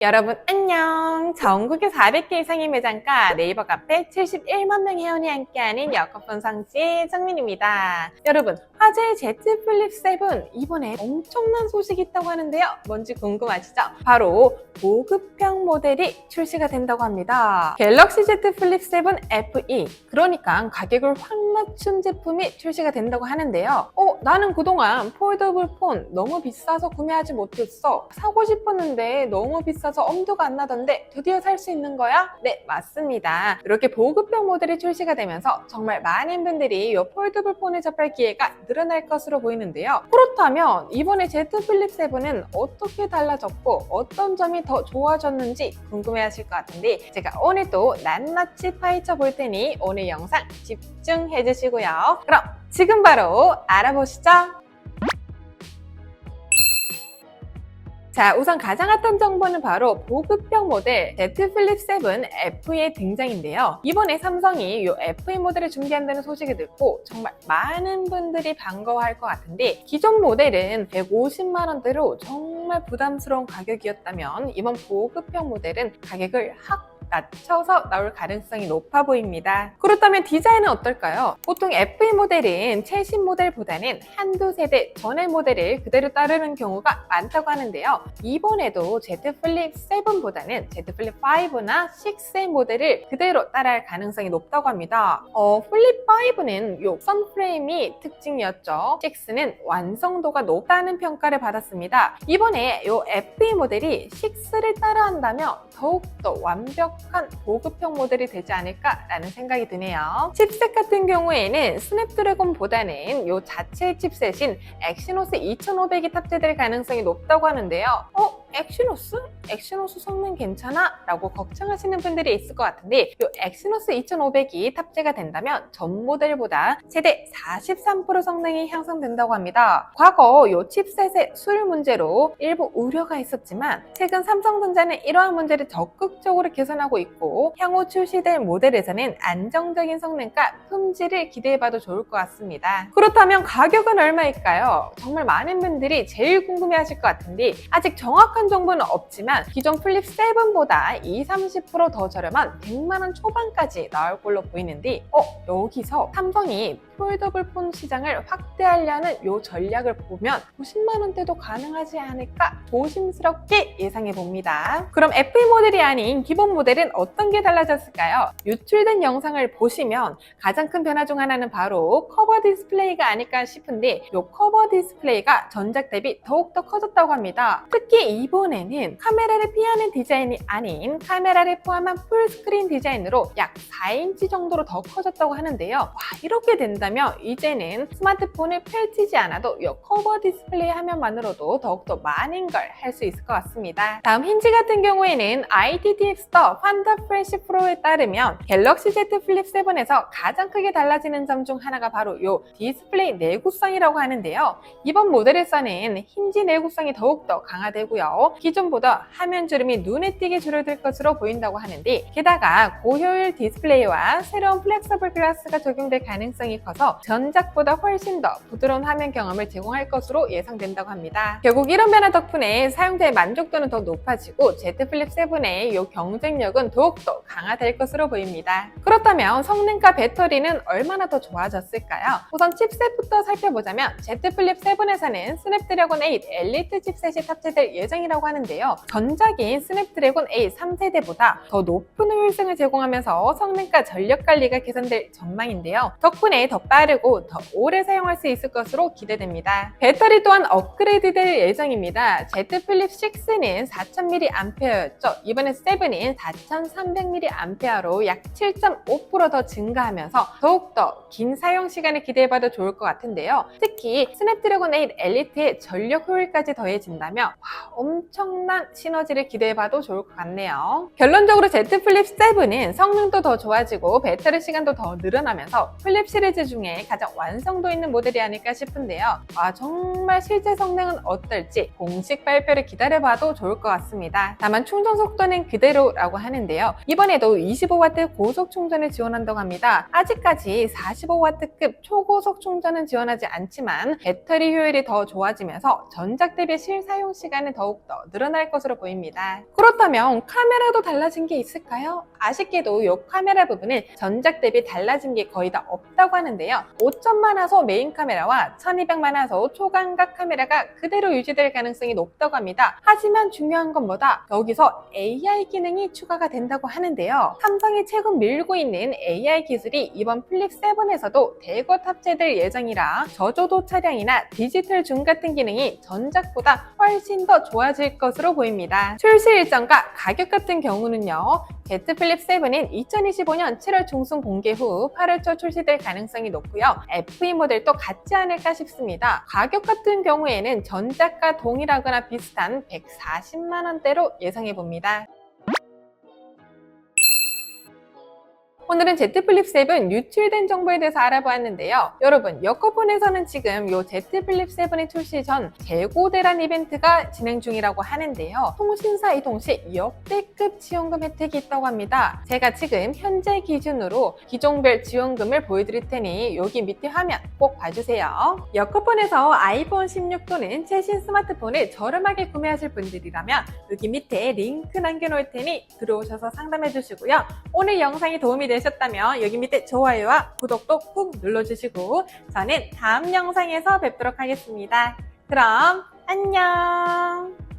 여러분 안녕. 전국에 400개 이상의 매장과 네이버 카페 71만 명 회원이 함께하는 여커폰 성지 정민입니다. 여러분 화제의 Z 플립 7 이번에 엄청난 소식이 있다고 하는데요. 뭔지 궁금하시죠? 바로 보급형 모델이 출시가 된다고 합니다. 갤럭시 Z 플립 7 FE 그러니까 가격을 확 낮춘 제품이 출시가 된다고 하는데요. 어 나는 그동안 폴더블 폰 너무 비싸서 구매하지 못했어. 사고 싶었는데 너무 비싸서 엄두가 안 나던데 드디어 살 수 있는 거야? 네, 맞습니다. 이렇게 보급형 모델이 출시가 되면서 정말 많은 분들이 이 폴더블 폰을 접할 기회가 늘어날 것으로 보이는데요. 그렇다면 이번에 Z 플립 7은 어떻게 달라졌고 어떤 점이 더 좋아졌는지 궁금해 하실 것 같은데 제가 오늘도 낱낱이 파헤쳐 볼 테니 오늘 영상 집중해 주시고요. 그럼 지금 바로 알아보시죠. 자, 우선 가장 핫한 정보는 바로 보급형 모델 Z 플립 7 FE의 등장인데요. 이번에 삼성이 이 FE 모델을 준비한다는 소식을 듣고 정말 많은 분들이 반가워할 것 같은데 기존 모델은 150만 원대로 정말 부담스러운 가격이었다면 이번 보급형 모델은 가격을 확 낮춰서 나올 가능성이 높아 보입니다. 그렇다면 디자인은 어떨까요? 보통 FE 모델은 최신 모델보다는 한두 세대 전의 모델을 그대로 따르는 경우가 많다고 하는데요. 이번에도 Z 플립 7보다는 Z 플립 5나 6의 모델을 그대로 따라할 가능성이 높다고 합니다. 어, 플립 5는 요 선프레임이 특징이었죠. 6는 완성도가 높다는 평가를 받았습니다. 이번에 요 FE 모델이 6를 따라한다면 더욱더 완벽 한 보급형 모델이 되지 않을까라는 생각이 드네요. 칩셋 같은 경우에는 스냅드래곤보다는 요 자체 칩셋인 엑시노스 2500이 탑재될 가능성이 높다고 하는데요. 어? 엑시노스? 엑시노스 성능 괜찮아? 라고 걱정하시는 분들이 있을 것 같은데 이 엑시노스 2500이 탑재가 된다면 전 모델보다 최대 43% 성능이 향상된다고 합니다. 과거 이 칩셋의 수율 문제로 일부 우려가 있었지만 최근 삼성전자는 이러한 문제를 적극적으로 개선하고 있고 향후 출시될 모델에서는 안정적인 성능과 품질을 기대해봐도 좋을 것 같습니다. 그렇다면 가격은 얼마일까요? 정말 많은 분들이 제일 궁금해하실 것 같은데 아직 정확한 정보는 없지만 기존 플립 7보다 20, 30%더 저렴한 100만 원 초반까지 나올 걸로 보이는데 어 여기서 삼성이 폴더블 폰 시장을 확대하려는 이 전략을 보면 90만 원대도 가능하지 않을까 조심스럽게 예상해 봅니다. 그럼 FE 모델이 아닌 기본 모델은 어떤 게 달라졌을까요? 유출된 영상을 보시면 가장 큰 변화 중 하나는 바로 커버 디스플레이가 아닐까 싶은데 이 커버 디스플레이가 전작 대비 더욱더 커졌다고 합니다. 특히 이번에는 카메라를 피하는 디자인이 아닌 카메라를 포함한 풀스크린 디자인으로 약 4인치 정도로 더 커졌다고 하는데요. 와, 이렇게 된다면 이제는 스마트폰을 펼치지 않아도 이 커버 디스플레이 화면만으로도 더욱더 많은 걸 할 수 있을 것 같습니다. 다음 힌지 같은 경우에는 ITT 앱스토어 판다 프레시 프로에 따르면 갤럭시 Z 플립 7에서 가장 크게 달라지는 점 중 하나가 바로 이 디스플레이 내구성이라고 하는데요. 이번 모델에서는 힌지 내구성이 더욱더 강화되고요. 기존보다 화면 주름이 눈에 띄게 줄어들 것으로 보인다고 하는데 게다가 고효율 디스플레이와 새로운 플렉서블 글라스가 적용될 가능성이 커서 전작보다 훨씬 더 부드러운 화면 경험을 제공할 것으로 예상된다고 합니다. 결국 이런 변화 덕분에 사용자의 만족도는 더 높아지고 Z 플립 7의 이 경쟁력은 더욱더 강화될 것으로 보입니다. 그렇다면 성능과 배터리는 얼마나 더 좋아졌을까요? 우선 칩셋부터 살펴보자면 Z 플립 7에서는 스냅드래곤 8 엘리트 칩셋이 탑재될 예정이 라고 하는데요. 전작인 스냅드래곤 8 3세대보다 더 높은 효율성을 제공하면서 성능과 전력 관리가 개선될 전망인데요. 덕분에 더 빠르고 더 오래 사용할 수 있을 것으로 기대됩니다. 배터리 또한 업그레이드 될 예정입니다. Z 플립 6는 4000mAh였죠. 이번에 7은 4300mAh로 약 7.5%더 증가하면서 더욱더 긴 사용 시간을 기대해봐도 좋을 것 같은데요. 특히 스냅드래곤 8 엘리트의 전력 효율까지 더해진다면 와, 엄 청난 시너지를 기대해봐도 좋을 것 같네요. 결론적으로 Z 플립 7은 성능도 더 좋아지고 배터리 시간도 더 늘어나면서 플립 시리즈 중에 가장 완성도 있는 모델이 아닐까 싶은데요. 아, 정말 실제 성능은 어떨지 공식 발표를 기다려봐도 좋을 것 같습니다. 다만 충전 속도는 그대로라고 하는데요. 이번에 이번에도 25W 고속 충전을 지원한다고 합니다. 아직까지 45W급 초고속 충전은 지원하지 않지만 배터리 효율이 더 좋아지면서 전작 대비 실사용 시간은 더욱 더 늘어날 것으로 보입니다. 그렇다면 카메라도 달라진 게 있을까요? 아쉽게도 이 카메라 부분은 전작 대비 달라진 게 거의 다 없다고 하는데요. 5천만 화소 메인 카메라와 1200만 화소 초광각 카메라가 그대로 유지될 가능성이 높다고 합니다. 하지만 중요한 건 뭐다? 여기서 AI 기능이 추가가 된다고 하는데요. 삼성이 최근 밀고 있는 AI 기술이 이번 플립 7에서도 대거 탑재될 예정이라 저조도 차량이나 디지털 줌 같은 기능이 전작보다 훨씬 더 좋아질 것으로 보입니다. 출시 일정과 가격 같은 경우는요. Z 플립 7은 2025년 7월 중순 공개 후 8월 초 출시될 가능성이 높고요. FE 모델도 같지 않을까 싶습니다. 가격 같은 경우에는 전작과 동일하거나 비슷한 140만 원대로 예상해 봅니다. 오늘은 Z 플립 7 유출된 정보에 대해서 알아보았는데요. 여러분, 여커폰에서는 지금 요 Z 플립 7이 출시 전 재고 대란 이벤트가 진행 중이라고 하는데요. 통신사 이 동 시 역대급 지원금 혜택이 있다고 합니다. 제가 지금 현재 기준으로 기종별 지원금을 보여드릴 테니 여기 밑에 화면 꼭 봐주세요. 여커폰에서 아이폰 16 또는 최신 스마트폰을 저렴하게 구매하실 분들이라면 여기 밑에 링크 남겨놓을 테니 들어오셔서 상담해 주시고요. 오늘 영상이 도움이 되셨다면 여기 밑에 좋아요와 구독도 꾹 눌러주시고 저는 다음 영상에서 뵙도록 하겠습니다. 그럼 안녕!